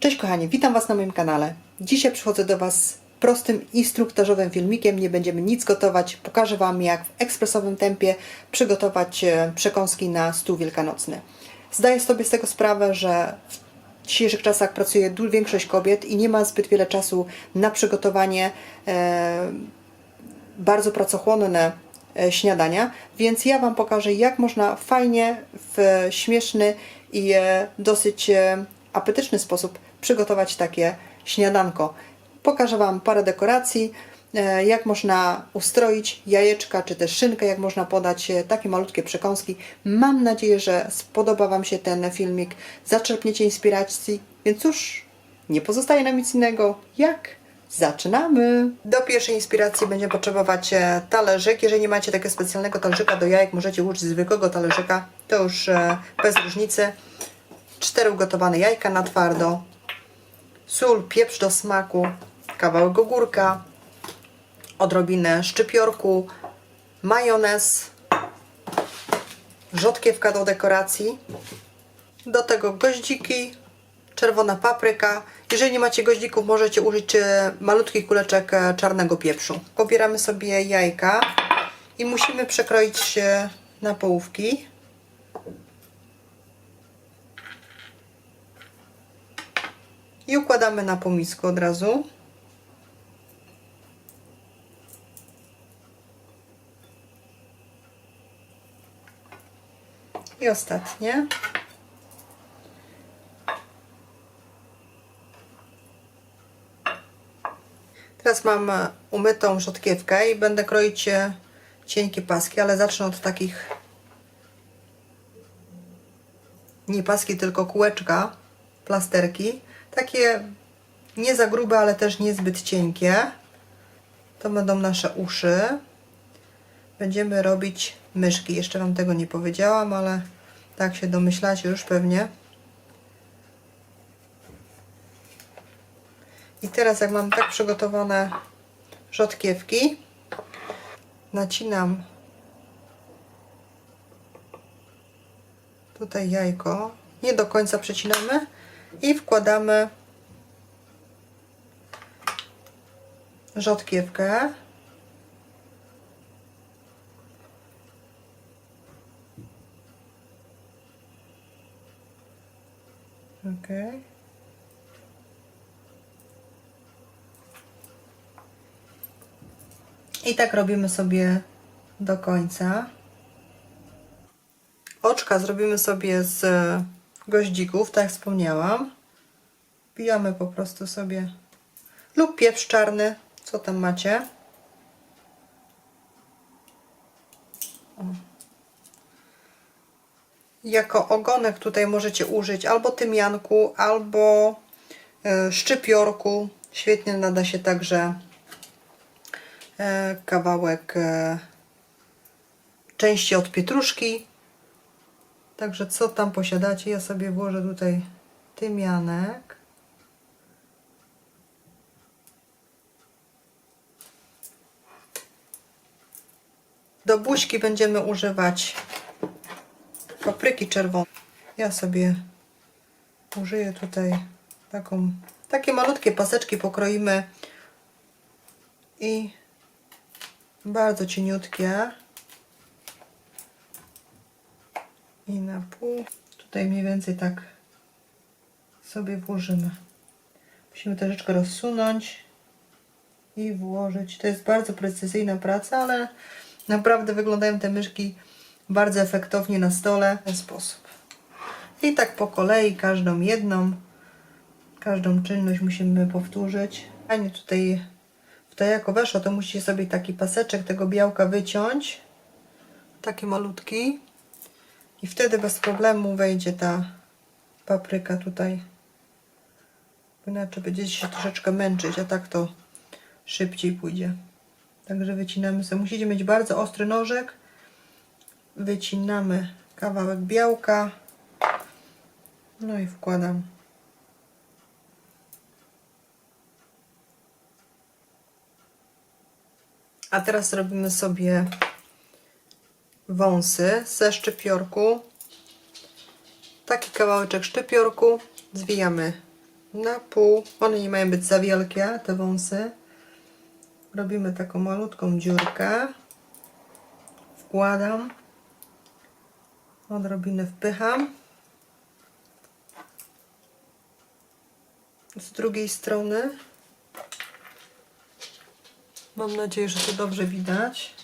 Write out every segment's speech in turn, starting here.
Cześć kochani, witam Was na moim kanale. Dzisiaj przychodzę do Was prostym instruktażowym filmikiem. Nie będziemy nic gotować. Pokażę Wam, jak w ekspresowym tempie przygotować e, przekąski na stół wielkanocny. Zdaję sobie z tego sprawę, że w dzisiejszych czasach pracuje większość kobiet i nie ma zbyt wiele czasu na przygotowanie e, bardzo pracochłonne e, śniadania, więc ja Wam pokażę, jak można fajnie, w śmieszny i e, dosyć e, apetyczny sposób przygotować takie śniadanko. Pokażę Wam parę dekoracji, e, jak można ustroić jajeczka, czy też szynkę, jak można podać e, takie malutkie przekąski. Mam nadzieję, że spodoba Wam się ten filmik, zaczerpniecie inspiracji, więc cóż, nie pozostaje nam nic innego, jak Zaczynamy! Do pierwszej inspiracji będziemy potrzebować e, talerzyk. Jeżeli nie macie takiego specjalnego talerzyka do jajek, możecie użyć zwykłego talerzyka. To już bez różnicy. Cztery ugotowane jajka na twardo. Sól, pieprz do smaku. Kawałek ogórka. Odrobinę szczypiorku. Majonez. Rzodkiewka do dekoracji. Do tego goździki, czerwona papryka. Jeżeli nie macie goździków, możecie użyć e, malutkich kuleczek e, czarnego pieprzu. Pobieramy sobie jajka i musimy przekroić je na połówki. I układamy na pomisku od razu. I ostatnie. Teraz mam umytą rzodkiewkę i będę kroić cienkie paski, ale zacznę od takich nie paski, tylko kółeczka, plasterki. Takie nie za grube, ale też niezbyt cienkie. To będą nasze uszy. Będziemy robić myszki. Jeszcze Wam tego nie powiedziałam, ale tak się domyślacie już pewnie. I teraz jak mam tak przygotowane rzodkiewki, nacinam tutaj jajko, nie do końca przecinamy i wkładamy rzodkiewkę. Okay. I tak robimy sobie do końca. Oczka zrobimy sobie z goździków, tak wspomniałam. Wbijamy po prostu sobie lub pieprz czarny, co tam macie. O. Jako ogonek tutaj możecie użyć albo tymianku, albo e, szczypiorku. Świetnie nada się także e, kawałek e, części od pietruszki. Także co tam posiadacie, ja sobie włożę tutaj tymianek. Do buźki będziemy używać papryki czerwonej. Ja sobie użyję tutaj taką, takie malutkie paseczki pokroimy i bardzo cieniutkie i na pół tutaj mniej więcej tak sobie włożymy musimy troszeczkę rozsunąć i włożyć to jest bardzo precyzyjna praca ale naprawdę wyglądają te myszki bardzo efektownie na stole w ten sposób i tak po kolei każdą jedną każdą czynność musimy powtórzyć fajnie tutaj w to jako weszło, to musicie sobie taki paseczek tego białka wyciąć. Taki malutki. I wtedy bez problemu wejdzie ta papryka tutaj. Inaczej będziecie się troszeczkę męczyć, a tak to szybciej pójdzie. Także wycinamy sobie. Musicie mieć bardzo ostry nożek. Wycinamy kawałek białka. No i wkładam A teraz robimy sobie wąsy ze szczypiorku. Taki kawałeczek szczypiorku zwijamy na pół. One nie mają być za wielkie, te wąsy. Robimy taką malutką dziurkę. Wkładam. Odrobinę wpycham. Z drugiej strony. Mam nadzieję, że to dobrze widać.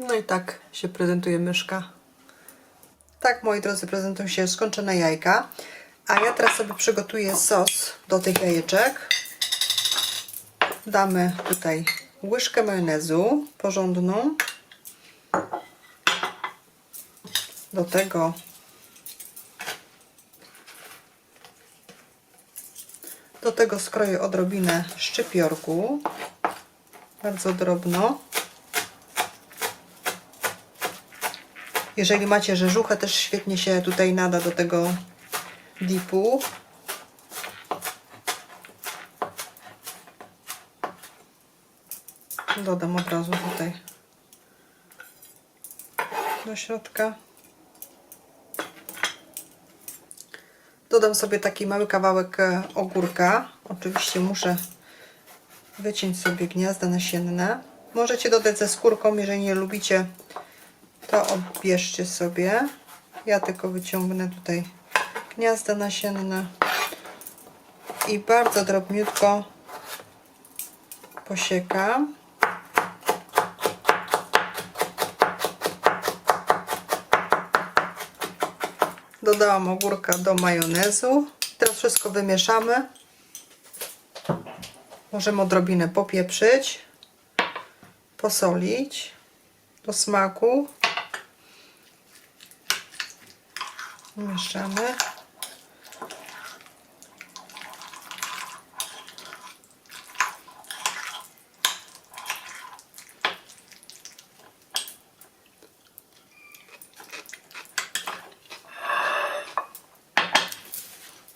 No i tak się prezentuje myszka. Tak, moi drodzy, prezentują się skończone jajka. A ja teraz sobie przygotuję sos do tych jajeczek. Damy tutaj łyżkę majonezu porządną. Do tego do tego skroję odrobinę szczypiorku. Bardzo drobno. Jeżeli macie rzeżuchę, też świetnie się tutaj nada do tego dipu. Dodam od razu tutaj do środka. Dodam sobie taki mały kawałek e, ogórka. Oczywiście muszę wyciąć sobie gniazda nasienne. Możecie dodać ze skórką, jeżeli nie lubicie, to odbierzcie sobie. Ja tylko wyciągnę tutaj gniazda nasienne i bardzo drobniutko posiekam. Dodałam ogórka do majonezu. Teraz wszystko wymieszamy. Możemy odrobinę popieprzyć, posolić do smaku. Mieszamy.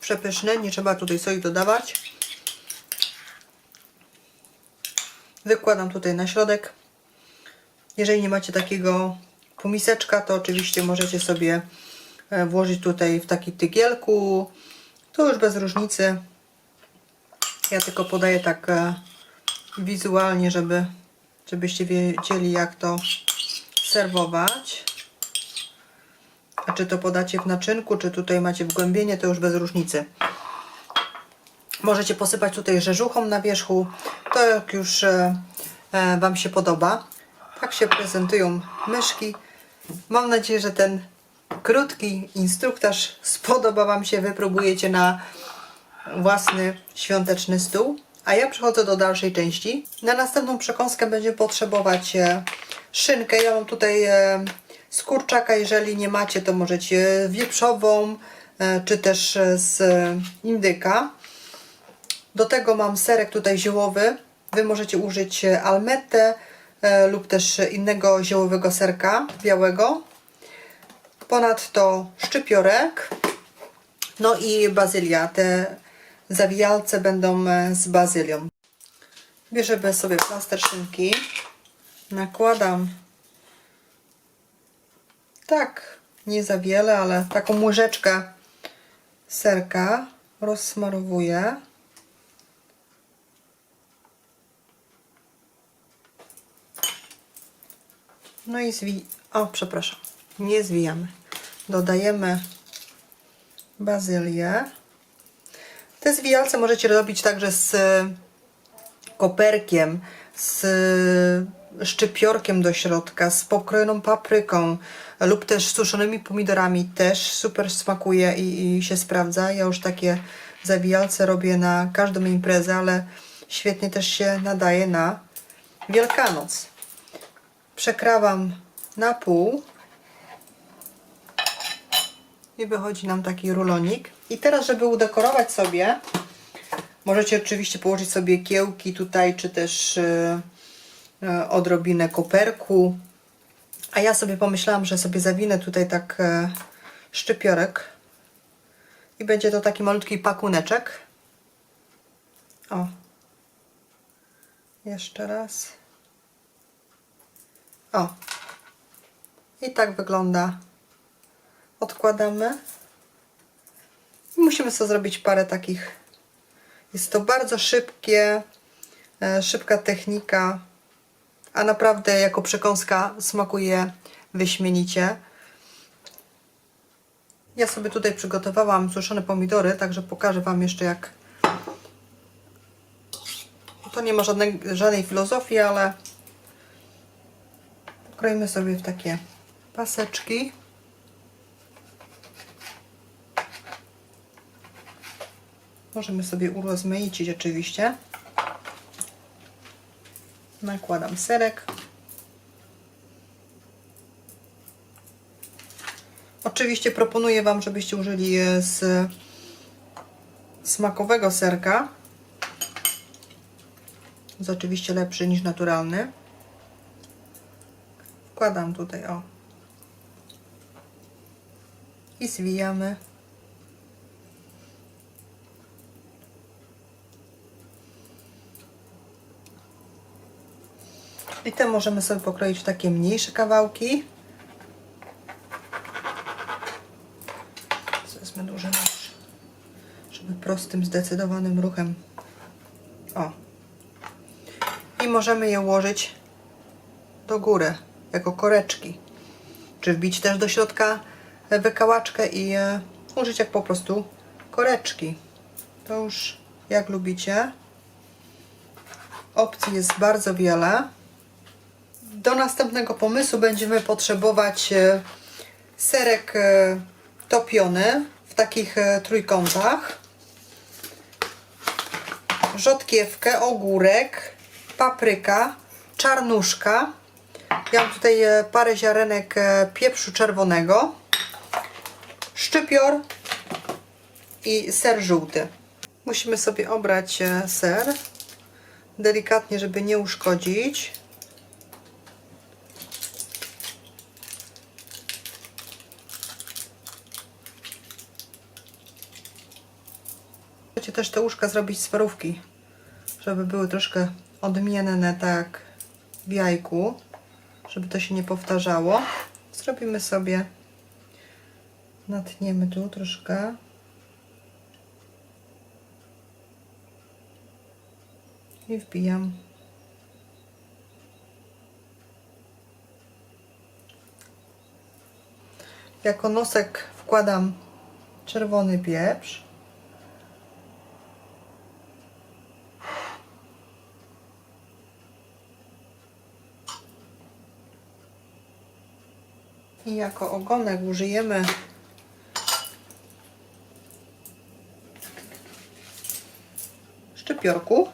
Przepyszne, nie trzeba tutaj soli dodawać. Wykładam tutaj na środek. Jeżeli nie macie takiego półmiseczka, to oczywiście możecie sobie włożyć tutaj w taki tygielku. To już bez różnicy. Ja tylko podaję tak e, wizualnie, żeby, żebyście wiedzieli jak to serwować. A czy to podacie w naczynku, czy tutaj macie wgłębienie, to już bez różnicy. Możecie posypać tutaj rzeżuchą na wierzchu. To jak już e, e, Wam się podoba. Tak się prezentują myszki. Mam nadzieję, że ten krótki instruktaż spodoba Wam się. Wypróbujecie na własny świąteczny stół. A ja przechodzę do dalszej części. Na następną przekąskę będziemy potrzebować e, szynkę. Ja mam tutaj e, z kurczaka. Jeżeli nie macie, to możecie wieprzową, e, czy też z indyka. Do tego mam serek tutaj ziołowy. Wy możecie użyć almetę lub też innego ziołowego serka białego. Ponadto szczypiorek. No i bazylia. Te zawijalce będą e, z bazylią. Bierzemy sobie plaster szynki. Nakładam tak, nie za wiele, ale taką łyżeczkę serka rozsmarowuję. No i zwi... O, przepraszam. Nie zwijamy. Dodajemy bazylię. Te zwijalce możecie robić także z koperkiem, z szczypiorkiem do środka, z pokrojoną papryką lub też z suszonymi pomidorami. Też super smakuje i, i się sprawdza. Ja już takie zawijalce robię na każdą imprezę, ale świetnie też się nadaje na Wielkanoc. Przekrawam na pół i wychodzi nam taki rulonik. I teraz, żeby udekorować sobie, możecie oczywiście położyć sobie kiełki tutaj, czy też yy, yy, odrobinę koperku. A ja sobie pomyślałam, że sobie zawinę tutaj tak yy, szczypiorek i będzie to taki malutki pakuneczek. O. Jeszcze raz. O. I tak wygląda. Odkładamy. I musimy sobie zrobić parę takich. Jest to bardzo szybkie, e, szybka technika, a naprawdę jako przekąska smakuje wyśmienicie. Ja sobie tutaj przygotowałam suszone pomidory, także pokażę Wam jeszcze jak. To nie ma żadnej, żadnej filozofii, ale kroimy sobie w takie paseczki. Możemy sobie urozmaicić oczywiście. Nakładam serek. Oczywiście proponuję Wam, żebyście użyli e, z smakowego serka. Jest oczywiście lepszy niż naturalny. Wkładam tutaj o. I zwijamy. I te możemy sobie pokroić w takie mniejsze kawałki. Wezmę duży nóż, żeby prostym, zdecydowanym ruchem. O. I możemy je ułożyć do góry, jako koreczki. Czy wbić też do środka wykałaczkę i użyć jak po prostu koreczki. To już jak lubicie. Opcji jest bardzo wiele. Do następnego pomysłu będziemy potrzebować e, serek e, topiony w takich e, trójkątach, rzodkiewkę, ogórek, papryka, czarnuszka. Ja mam tutaj parę ziarenek pieprzu czerwonego, szczypior i ser żółty. Musimy sobie obrać ser delikatnie, żeby nie uszkodzić. Możecie też te łóżka zrobić z parówki, żeby były troszkę odmienne tak w jajku, żeby to się nie powtarzało. Zrobimy sobie, natniemy tu troszkę. I wbijam. Jako nosek wkładam czerwony pieprz. I jako ogonek użyjemy szczypiorku.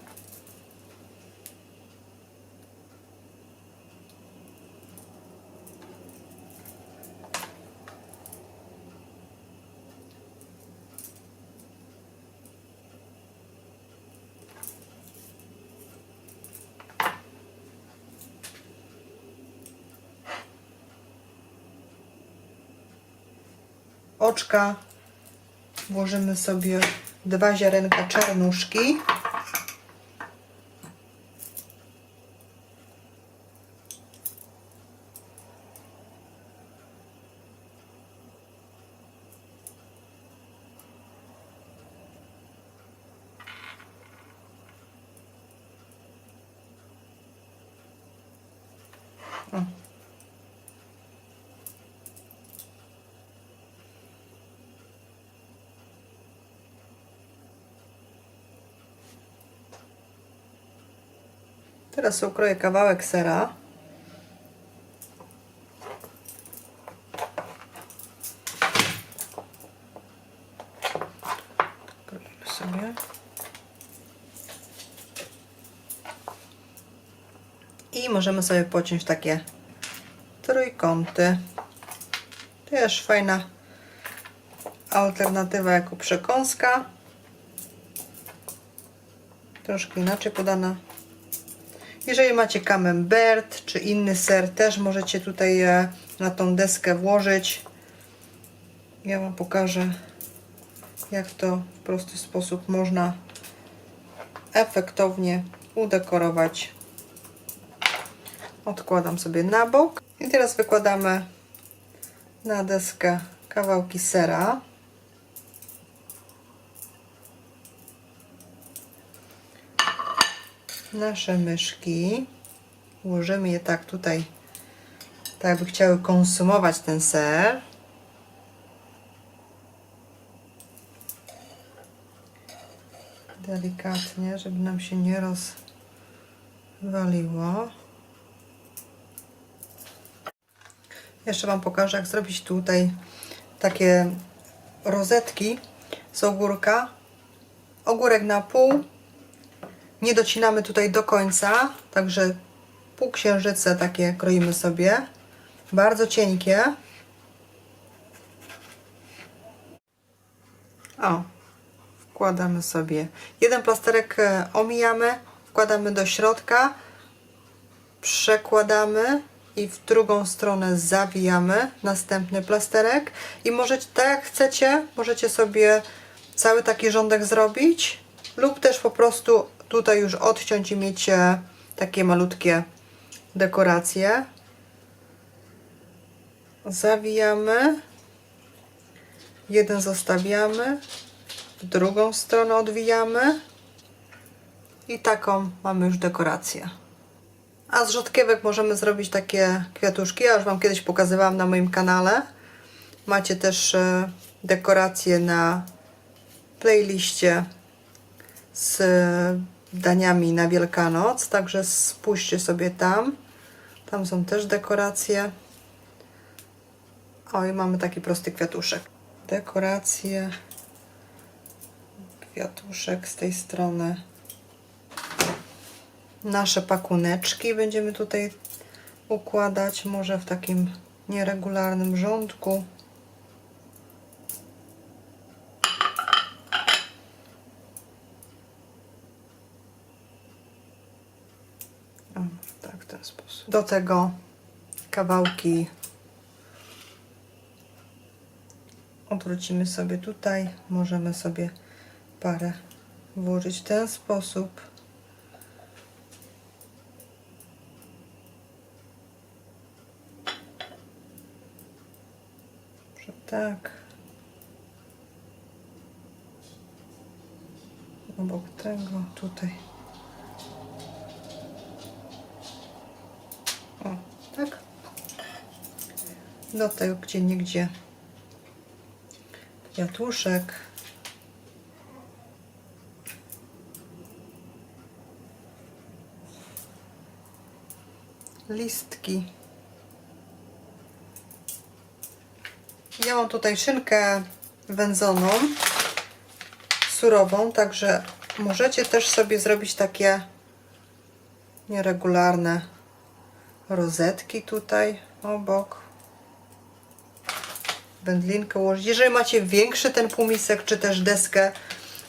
Oczka włożymy sobie dwa ziarenka czarnuszki. Teraz ukroję kawałek sera. Sobie. I możemy sobie pociąć takie trójkąty. Też fajna alternatywa jako przekąska. Troszkę inaczej podana. Jeżeli macie camembert czy inny ser, też możecie tutaj e, na tą deskę włożyć. Ja Wam pokażę, jak to w prosty sposób można efektownie udekorować odkładam sobie na bok. I teraz wykładamy na deskę kawałki sera. Nasze myszki. Ułożymy je tak tutaj, tak jakby chciały konsumować ten ser. Delikatnie, żeby nam się nie rozwaliło. Jeszcze Wam pokażę, jak zrobić tutaj takie rozetki z ogórka. Ogórek na pół. Nie docinamy tutaj do końca, także pół księżyce takie kroimy sobie. Bardzo cienkie. O, wkładamy sobie. Jeden plasterek e, omijamy, wkładamy do środka, przekładamy i w drugą stronę zawijamy następny plasterek i możecie, tak jak chcecie, możecie sobie cały taki rządek zrobić lub też po prostu tutaj już odciąć i mieć e, takie malutkie dekoracje. Zawijamy. Jeden zostawiamy. W drugą stronę odwijamy. I taką mamy już dekorację. A z rzodkiewek możemy zrobić takie kwiatuszki. Ja już Wam kiedyś pokazywałam na moim kanale. Macie też e, dekoracje na playliście z daniami na Wielkanoc. Także spójrzcie sobie tam. Tam są też dekoracje. O, i mamy taki prosty kwiatuszek. Dekoracje. Kwiatuszek z tej strony. Nasze pakuneczki będziemy tutaj układać. Może w takim nieregularnym rządku. O, tak, w ten sposób. Do tego kawałki odwrócimy sobie tutaj. Możemy sobie parę włożyć w ten sposób. Że tak. Obok tego tutaj. O, tak. Do tego gdzie niegdzie kwiatuszek. Listki. Ja mam tutaj szynkę wędzoną, surową, także możecie też sobie zrobić takie nieregularne rozetki tutaj obok. Wędlinkę ułożyć. Jeżeli macie większy ten półmisek, czy też deskę,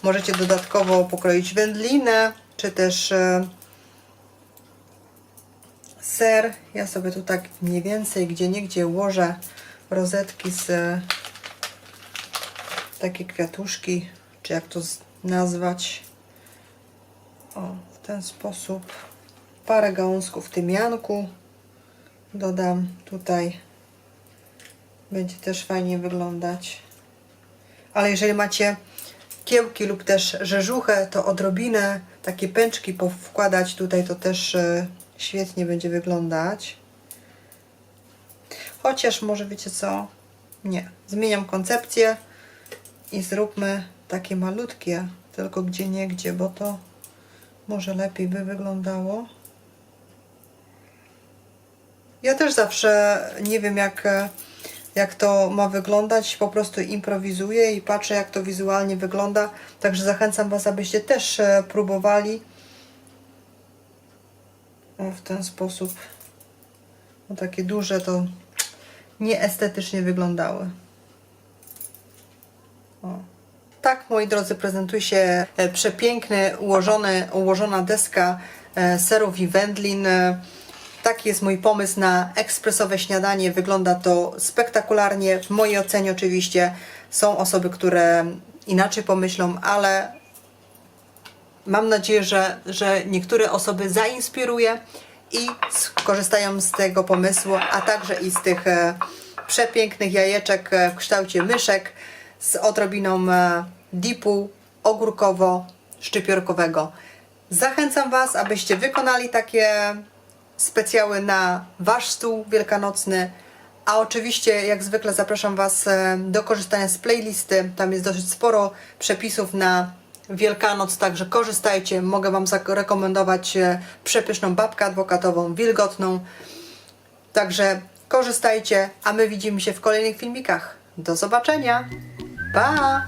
możecie dodatkowo pokroić wędlinę, czy też e, ser. Ja sobie tu tak mniej więcej gdzie niegdzie ułożę rozetki z e, takie kwiatuszki, czy jak to nazwać. O, w ten sposób. Parę gałązków tymianku dodam tutaj. Będzie też fajnie wyglądać. Ale jeżeli macie kiełki lub też rzeżuchę, to odrobinę takie pęczki powkładać tutaj, to też e, świetnie będzie wyglądać. Chociaż może wiecie co? Nie. Zmieniam koncepcję i zróbmy takie malutkie, tylko gdzie niegdzie, bo to może lepiej by wyglądało. Ja też zawsze nie wiem, jak, e, jak to ma wyglądać. Po prostu improwizuję i patrzę, jak to wizualnie wygląda. Także zachęcam Was, abyście też e, próbowali w ten sposób. No, takie duże to nieestetycznie wyglądały. O. Tak, moi drodzy, prezentuje się e, przepiękny, ułożony, ułożona deska e, serów i wędlin. Taki jest mój pomysł na ekspresowe śniadanie. Wygląda to spektakularnie. W mojej ocenie oczywiście są osoby, które inaczej pomyślą, ale mam nadzieję, że, że niektóre osoby zainspiruje i skorzystają z tego pomysłu, a także i z tych e, przepięknych jajeczek e, w kształcie myszek z odrobiną e, dipu ogórkowo-szczypiorkowego. Zachęcam Was, abyście wykonali takie specjały na Wasz stół wielkanocny. A oczywiście, jak zwykle, zapraszam Was e, do korzystania z playlisty. Tam jest dosyć sporo przepisów na Wielkanoc, także korzystajcie. Mogę Wam zarekomendować e, przepyszną babkę adwokatową, wilgotną. Także korzystajcie, a my widzimy się w kolejnych filmikach. Do zobaczenia. Pa!